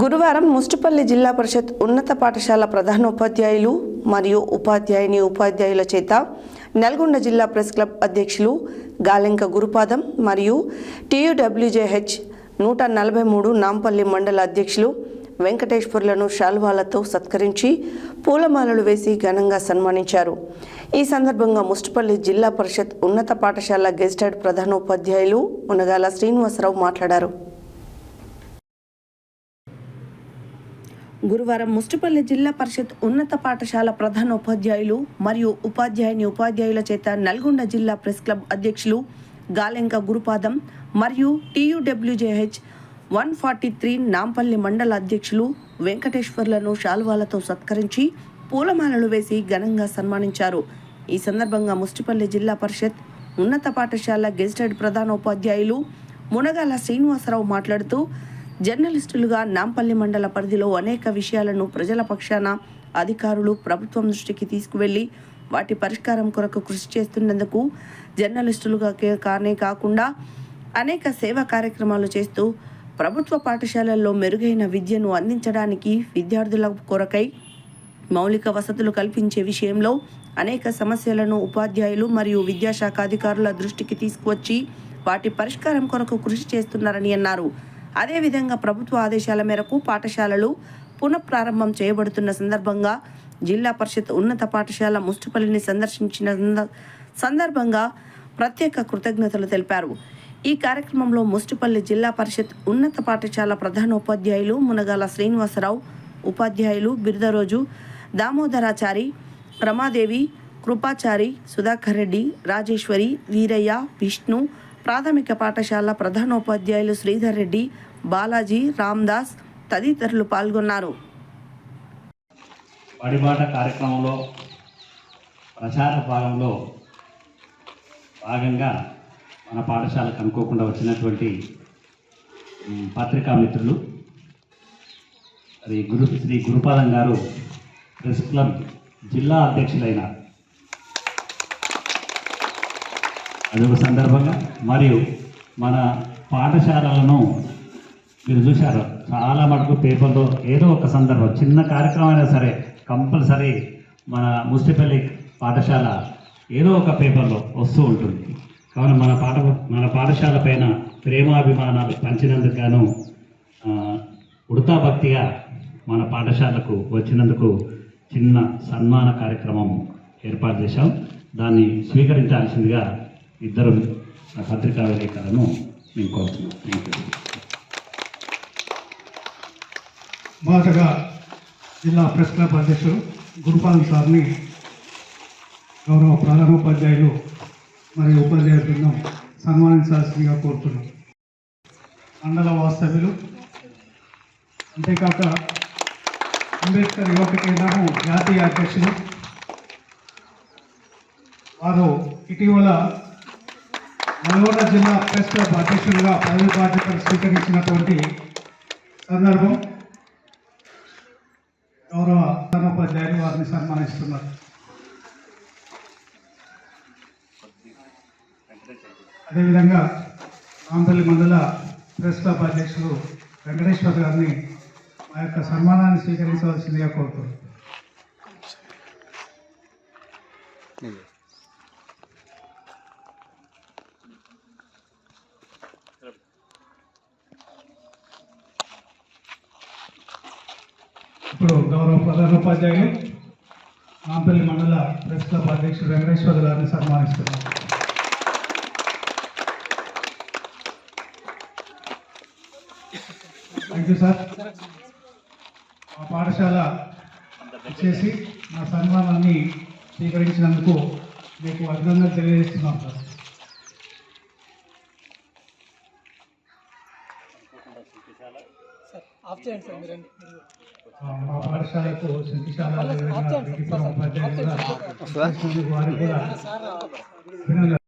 గురువారం ముస్టిపల్లి జిల్లా పరిషత్ ఉన్నత పాఠశాల ప్రధానోపాధ్యాయులు మరియు ఉపాధ్యాయుని ఉపాధ్యాయుల చేత నల్గొండ జిల్లా ప్రెస్ క్లబ్ అధ్యక్షులు గాలెంక గురుపాదం మరియు టీయూడబ్ల్యూజేహెచ్ నూట నలభై మూడు నాంపల్లి మండల అధ్యక్షులు వెంకటేశ్వర్లను శాల్వాలతో సత్కరించి పూలమాలలు వేసి ఘనంగా సన్మానించారు. ఈ సందర్భంగా ముస్టిపల్లి జిల్లా పరిషత్ ఉన్నత పాఠశాల గెజిటెడ్ ప్రధానోపాధ్యాయులు మునగాల శ్రీనివాసరావు మాట్లాడారు. గురువారం ముస్టిపల్లి జిల్లా పరిషత్ ఉన్నత పాఠశాల ప్రధాన ఉపాధ్యాయులు మరియు ఉపాధ్యాయుని ఉపాధ్యాయుల చేత నల్గొండ జిల్లా ప్రెస్ క్లబ్ అధ్యక్షులు గాలెంక గురుపాదం మరియు TUWJH one forty three Nampally మండల అధ్యక్షులు వెంకటేశ్వర్లను శాల్వాలతో సత్కరించి పూలమాలలు వేసి ఘనంగా సన్మానించారు. ఈ సందర్భంగా ముస్టిపల్లి జిల్లా పరిషత్ ఉన్నత పాఠశాల గెజిటెడ్ ప్రధాన ఉపాధ్యాయులు మునగాల శ్రీనివాసరావు మాట్లాడుతూ జర్నలిస్టులుగా నాంపల్లి మండల పరిధిలో అనేక విషయాలను ప్రజల పక్షాన అధికారులు ప్రభుత్వం దృష్టికి తీసుకువెళ్ళి వాటి పరిష్కారం కొరకు కృషి చేస్తున్నందుకు జర్నలిస్టులుగా కానే కాకుండా అనేక సేవా కార్యక్రమాలు చేస్తూ ప్రభుత్వ పాఠశాలల్లో మెరుగైన విద్యను అందించడానికి విద్యార్థుల కొరకై మౌలిక వసతులు కల్పించే విషయంలో అనేక సమస్యలను ఉపాధ్యాయులు మరియు విద్యాశాఖ అధికారుల దృష్టికి తీసుకువచ్చి వాటి పరిష్కారం కొరకు కృషి చేస్తున్నారని అన్నారు. అదేవిధంగా ప్రభుత్వ ఆదేశాల మేరకు పాఠశాలలు పునఃప్రారంభం చేయబడుతున్న సందర్భంగా జిల్లా పరిషత్ ఉన్నత పాఠశాల ముష్టిపల్లిని సందర్శించిన సంద- సందర్భంగా ప్రత్యేక కృతజ్ఞతలు తెలిపారు. ఈ కార్యక్రమంలో ముస్టిపల్లి జిల్లా పరిషత్ ఉన్నత పాఠశాల ప్రధాన ఉపాధ్యాయులు మునగాల శ్రీనివాసరావు ఉపాధ్యాయులు బిరుదరోజు దామోదరాచారి రమాదేవి కృపాచారి సుధాకర్ రెడ్డి రాజేశ్వరి వీరయ్య విష్ణు ప్రాథమిక పాఠశాల ప్రధానోపాధ్యాయులు శ్రీధర్ రెడ్డి బాలాజీ రామ్దాస్ తదితరులు పాల్గొన్నారు. బడిబాట కార్యక్రమంలో ప్రచార భాగంలో భాగంగా మన పాఠశాలకు అనుకోకుండా వచ్చినటువంటి పత్రికా మిత్రులు అది గురు శ్రీ గురుపాదం గారు ప్రెస్ క్లబ్ జిల్లా అధ్యక్షులైన అదొక సందర్భంగా మరియు మన పాఠశాలలను మీరు చూశారు. చాలా మటుకు పేపర్లో ఏదో ఒక సందర్భం చిన్న కార్యక్రమం అయినా సరే కంపల్సరీ మన ముస్టిపల్లి పాఠశాల ఏదో ఒక పేపర్లో వస్తూ ఉంటుంది. కావున మన పాఠ మన పాఠశాల పైన ప్రేమాభిమానాలు పంచినందుకు గాను ఉడతా భక్తిగా మన పాఠశాలకు వచ్చినందుకు చిన్న సన్మాన కార్యక్రమం ఏర్పాటు చేశాం. దాన్ని స్వీకరించాల్సిందిగా ఇద్దరు పత్రికా విలేకరులను మేము కోరుతున్నాం థ్యాంక్ యూ మొదటగా జిల్లా ప్రెస్ క్లబ్ అధ్యక్షుడు గురుపాల్ సార్ని గౌరవ ప్రధానోపాధ్యాయులు మరియు ఉపాధ్యాయ బృందం సన్మానించాల్సిందిగా కోరుతున్నాం మండల వాస్తవ్యులు అంతేకాక అంబేద్కర్ యువక కేంద్రము జాతీయ అధ్యక్షులు వారు ఇటీవల నల్గొండ జిల్లా ప్రెస్ క్లబ్ అధ్యక్షులుగా పదవి బాధ్యతలు స్వీకరించినటువంటి సందర్భం గౌరవ ప్రధానోపాధ్యాయులు వారిని సన్మానిస్తున్నారు. అదేవిధంగా రాంపల్లి మండల ప్రెస్ క్లబ్ అధ్యక్షుడు వెంకటేశ్వర్ గారిని మా యొక్క సన్మానాన్ని స్వీకరించవలసిందిగా కోరుతున్నాను. ఇప్పుడు గౌరవ ప్రధానోపాధ్యాయులు నాంపల్లి మండల ప్రెస్ క్లబ్ అధ్యక్షుడు వెంకటేశ్వర గారిని సన్మానిస్తున్నారు థ్యాంక్ యూ సార్ మా పాఠశాల వచ్చేసి నా సన్మానాన్ని స్వీకరించినందుకు మీకు అభినందనలు తెలియజేస్తున్నాం సార్ ఆఫ్ చేయండి సార్ మీరు మా పాఠశాలకు విద్యా ఉపాధ్యాయులు కూడా